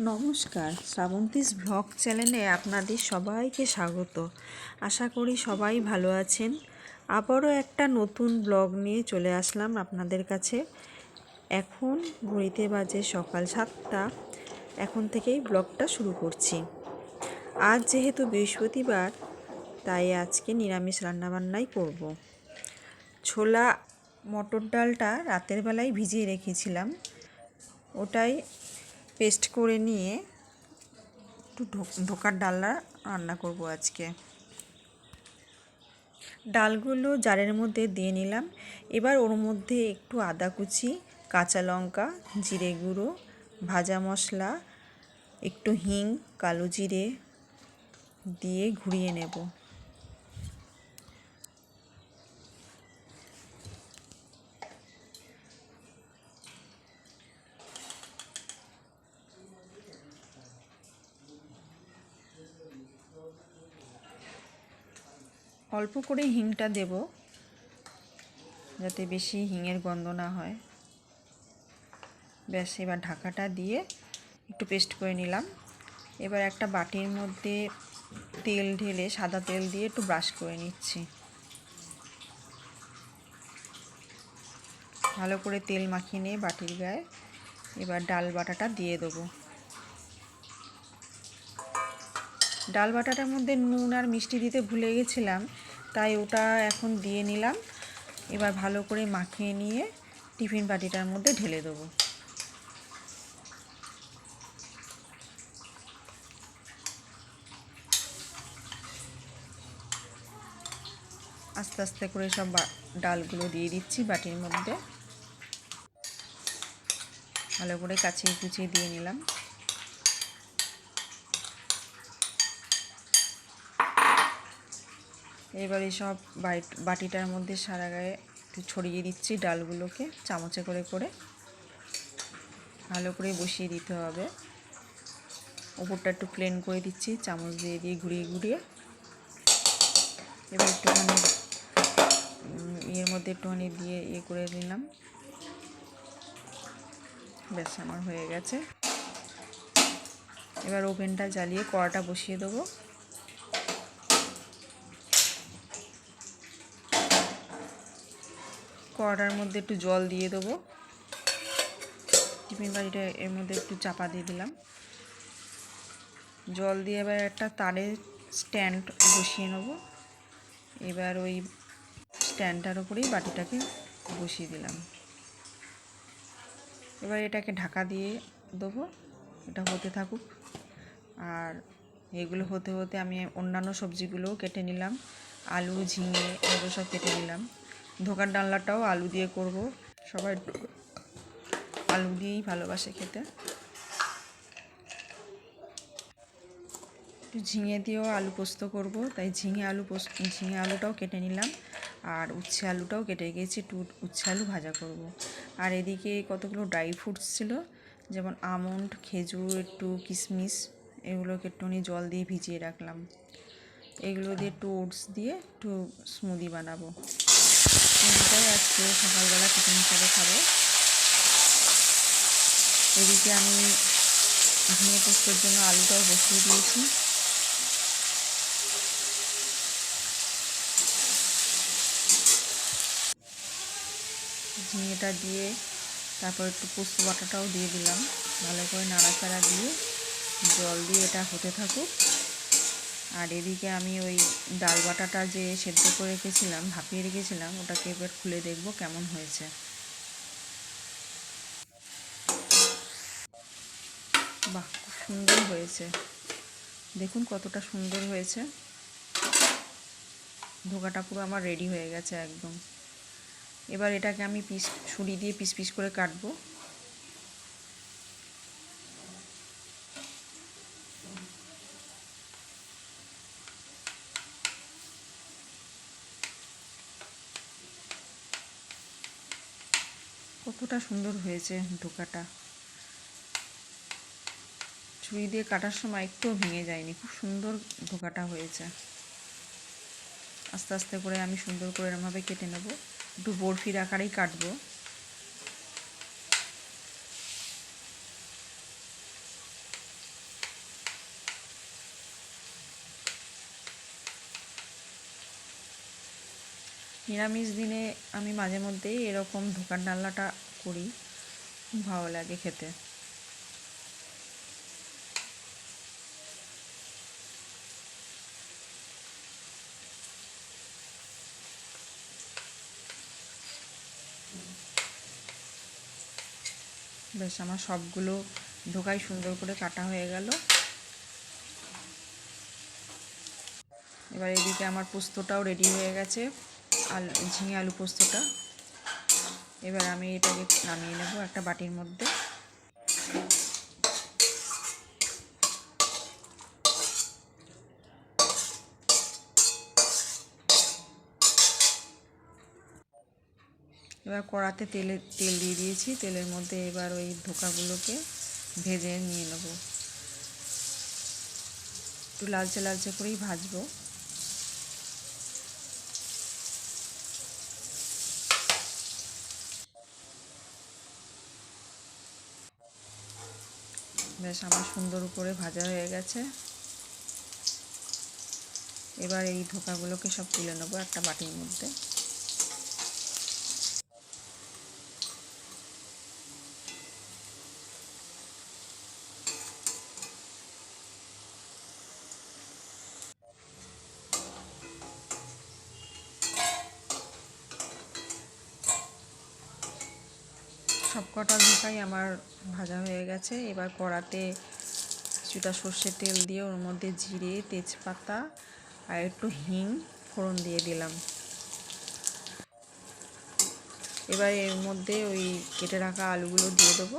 নমস্কার শ্রাবন্তীস ব্লগ চ্যানেলে আপনাদের সবাইকে স্বাগত। আশা করি সবাই ভালো আছেন। আবারও একটা নতুন ব্লগ নিয়ে চলে আসলাম আপনাদের কাছে। এখন ঘড়িতে বাজে সকাল সাতটা। এখন থেকেই ব্লগটা শুরু করছি। আজ যেহেতু বৃহস্পতিবার, তাই আজকে নিরামিষ রান্নাবান্নাই করব। ছোলা মটর ডালটা রাতের বেলায় ভিজিয়ে রেখেছিলাম। ওটাই পেস্ট করে নিয়ে একটু ঢোকার ডালনা রান্না করব আজকে। ডালগুলো জারের মধ্যে দিয়ে নিলাম। এবার ওর মধ্যে একটু আদা কুচি, কাঁচা লঙ্কা, জিরে গুঁড়ো, ভাজা মশলা, একটু হিং, কালো জিরে দিয়ে ঘুরিয়ে নেব। অল্প করে হিংটা দেব, যাতে বেশি হিঙের গন্ধ না হয়। ব্যাস, এবার ঢাকাটা দিয়ে একটু পেস্ট করে নিলাম। এবার একটা বাটির মধ্যে তেল ঢেলে সাদা তেল দিয়ে একটু ব্রাশ করে নিচ্ছি। ভালো করে তেল মাখিয়ে নিয়ে বাটির গায়ে এবার ডাল বাটাটা দিয়ে দেবো। ডাল বাটাটার মধ্যে নুন আর মিষ্টি দিতে ভুলে গেছিলাম, তাই ওটা এখন দিয়ে নিলাম। এবার ভালো করে মাখিয়ে নিয়ে টিফিন বাটিটার মধ্যে ঢেলে দেবো। আস্তে আস্তে করে সব ডালগুলো দিয়ে দিচ্ছি বাটির মধ্যে। ভালো করে কাছিয়ে কুচিয়ে দিয়ে নিলাম। এবারে সব বাটিটার মধ্যে সারা গায়ে একটু ছড়িয়ে দিচ্ছি ডালগুলোকে চামচে করে করে। ভালো করে বসিয়ে দিতে হবে। ওপরটা একটু প্লেন করে দিচ্ছি, চামচ দিয়ে দিয়ে ঘুরিয়ে ঘুরিয়ে। এবার একটুখানি ইয়ের মধ্যে একটুখানি দিয়ে ইয়ে করে দিলাম ব্যাস, আমার হয়ে গেছে। এবার ওভেনটা জ্বালিয়ে কড়াটা বসিয়ে দেবো। কড়ার মধ্যে একটু জল দিয়ে দেবো। টিফিন বাড়িটা এর মধ্যে একটু চাপা দিয়ে দিলাম। জল দিয়ে এবার একটা তারের স্ট্যান্ড বসিয়ে নেব। এবার ওই স্ট্যান্ডটার উপরেই বাটিটাকে বসিয়ে দিলাম। এবার এটাকে ঢাকা দিয়ে দেবো, এটা হতে থাকুক। আর এগুলো হতে হতে আমি অন্যান্য সবজিগুলোও কেটে নিলাম। আলু, ঝিঙে, এগুলো সব কেটে নিলাম। ধোকার ডালনাটাও আলু দিয়ে করব। সবাই আলু দিয়েই ভালোবাসে খেতে। ঝিঙে দিয়েও আলু পোস্ত করব। তাই ঝিঙে আলু পোস্ত, ঝিঙে আলুটাও কেটে নিলাম। আর উচ্ছে আলুটাও কেটে গিয়েছি একটু উচ্ছে আলু ভাজা করব। আর এদিকে কতগুলো ড্রাই ফ্রুটস ছিল, যেমন আমন্ড, খেজুর, একটু কিশমিশ এগুলোকে একটুখানি জল দিয়ে ভিজিয়ে রাখলাম। এগুলো দিয়ে একটু ওটস দিয়ে একটু স্মুদি বানাবো। স্মুদিটাই আজকে সকালবেলা টিফিন হিসাবে খাব। এদিকে আমি ঝিঙে পোস্তর জন্য আলুটাও বসিয়ে দিয়েছি। ঝিঙেটা দিয়ে তারপর একটু পোস্ত বাটাটাও দিয়ে দিলাম। ভালো করে নাড়াচাড়া দিয়ে জল দিয়ে এটা হতে থাকুক। আর এদিকে আমি ওই ডাল বাটাটা যে সেদ্ধ করে রেখেছিলাম, ভাপিয়ে রেখেছিলাম, ওটাকে এবার খুলে দেখব কেমন হয়েছে। বাহ, খুব সুন্দর হয়েছে। দেখুন কতটা সুন্দর হয়েছে। ধোকাটা পুরো আমার রেডি হয়ে গেছে একদম। এবার এটাকে আমি পিস ছুরি দিয়ে পিস পিস করে কাটবো। কতটা সুন্দর হয়েছে ঢোকাটা। ছুরি দিয়ে কাটার সময় একটু ভেঙে যায়নি, খুব সুন্দর ঢোকাটা হয়েছে। আস্তে আস্তে করে আমি সুন্দর করে এরমভাবে কেটে নেব, একটু বরফির আকারেই কাটবো। নিরামিষ দিনে আমি মাঝে মধ্যেই এরকম ঢোকার ডালনাটা করি ভালো লাগে খেতে। বেশ, আমার সবগুলো ধোকাই সুন্দর করে কাটা হয়ে গেল। এবার এদিকে আমার পোস্তটাও রেডি হয়ে গেছে, আলু ঝিঙে আলু পোস্তটা। এবার আমি এটাকে নামিয়ে নেব একটা বাটির মধ্যে। এবার কড়াতে তেলে, তেল দিয়ে দিয়েছি। তেলের মধ্যে এবার ওই ধোকাগুলোকে ভেজে নিয়ে নেব। একটু লালচে লালচে করেই ভাজবো। বেশ আমার সুন্দর করে ভাজা হয়ে গেছে। এবার এই ধোকাগুলোকে সব তুলে নেব একটা বাটির মধ্যে। সব কটা ধোকাই আমার ভাজা হয়ে গেছে। এবার কড়াতে কিছুটা সর্ষের তেল দিয়ে ওর মধ্যে জিরে, তেজপাতা আর একটু হিং ফোড়ন দিয়ে দিলাম। এবার এর মধ্যে ওই কেটে রাখা আলুগুলো দিয়ে দেবো।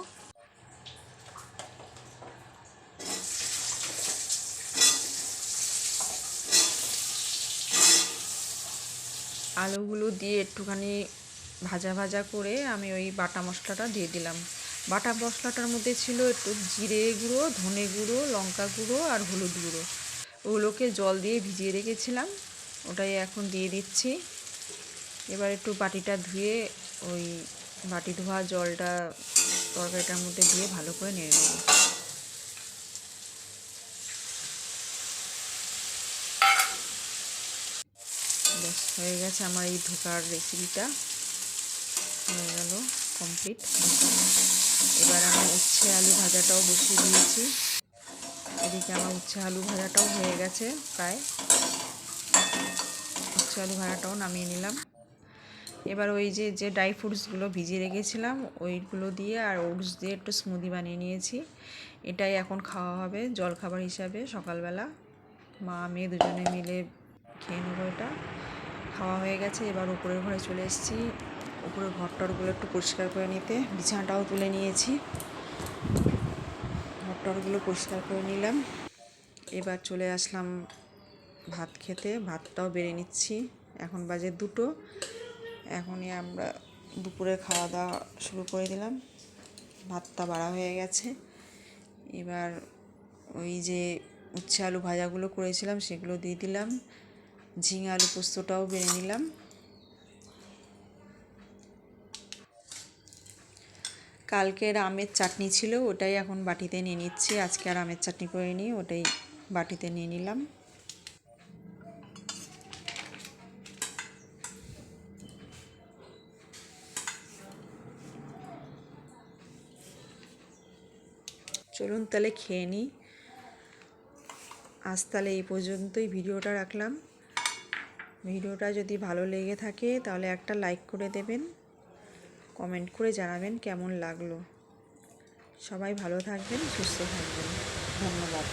আলুগুলো দিয়ে একটুখানি ভাজা ভাজা করে আমি ওই বাটা মশলাটা দিয়ে দিলাম। বাটা মশলাটার মধ্যে ছিল একটু জিরে গুঁড়ো, ধনে গুঁড়ো, লঙ্কা গুঁড়ো আর হলুদ গুঁড়ো। ওগুলোকে জল দিয়ে ভিজিয়ে রেখেছিলাম, ওটাই এখন দিয়ে দিচ্ছি। এবার একটু বাটিটা ধুয়ে ওই বাটি ধোয়া জলটা তরকারিটার মধ্যে দিয়ে ভালো করে নেড়ে নেব। হয়ে গেছে আমার এই ধোকার রেসিপিটা হয়ে গেল কমপ্লিট এবার আমি উচ্ছে আলু ভাজাটাও বসিয়ে দিয়েছি। এদিকে আমার উচ্ছে আলু ভাজাটাও হয়ে গেছে প্রায়। উচ্ছে আলু ভাজাটাও নামিয়ে নিলাম। এবার ওই যে যে ড্রাই ফ্রুটসগুলো ভিজিয়ে রেখেছিলাম, ওইগুলো দিয়ে আর ওটস দিয়ে একটু স্মুদি বানিয়ে নিয়েছি। এটাই এখন খাওয়া হবে জলখাবার হিসাবে সকালবেলা। মা, মেয়ে দুজনে মিলে খেয়ে নেব এটা। খাওয়া হয়ে গেছে, এবার উপরের ঘরে চলে এসেছি। উপরের ঘরটরগুলো একটু পরিষ্কার করে নিতে, বিছানাটাও তুলে নিয়েছি। ঘরটরগুলো পরিষ্কার করে নিলাম। এবার চলে আসলাম ভাত খেতে, ভাতটাও বেড়ে নিচ্ছি। এখন বাজে দুটো। এখনই আমরা দুপুরে খাওয়া দাওয়া শুরু করে দিলাম। ভাতটা বাড়া হয়ে গেছে। এবার ওই যে উচ্ছে আলু ভাজাগুলো করেছিলাম, সেগুলো দিয়ে দিলাম। ঝিঙে আলু পোস্তটাও বেড়ে নিলাম। কালকের আমের চাটনি ছিল, ওটাই এখন বাটিতে নিয়ে নিচ্ছি। আজকে আর আমের চাটনি করে নিই ওটাই বাটিতে নিয়ে নিলাম। চলুন তাহলে খেয়ে নিই। আজ তাহলে এই পর্যন্তই ভিডিওটা রাখলাম। ভিডিওটা যদি ভালো লেগে থাকে তাহলে একটা লাইক করে দেবেন। কমেন্ট করে জানাবেন কেমন লাগল। সবাই ভালো থাকবেন সুস্থ থাকবেন। ধন্যবাদ।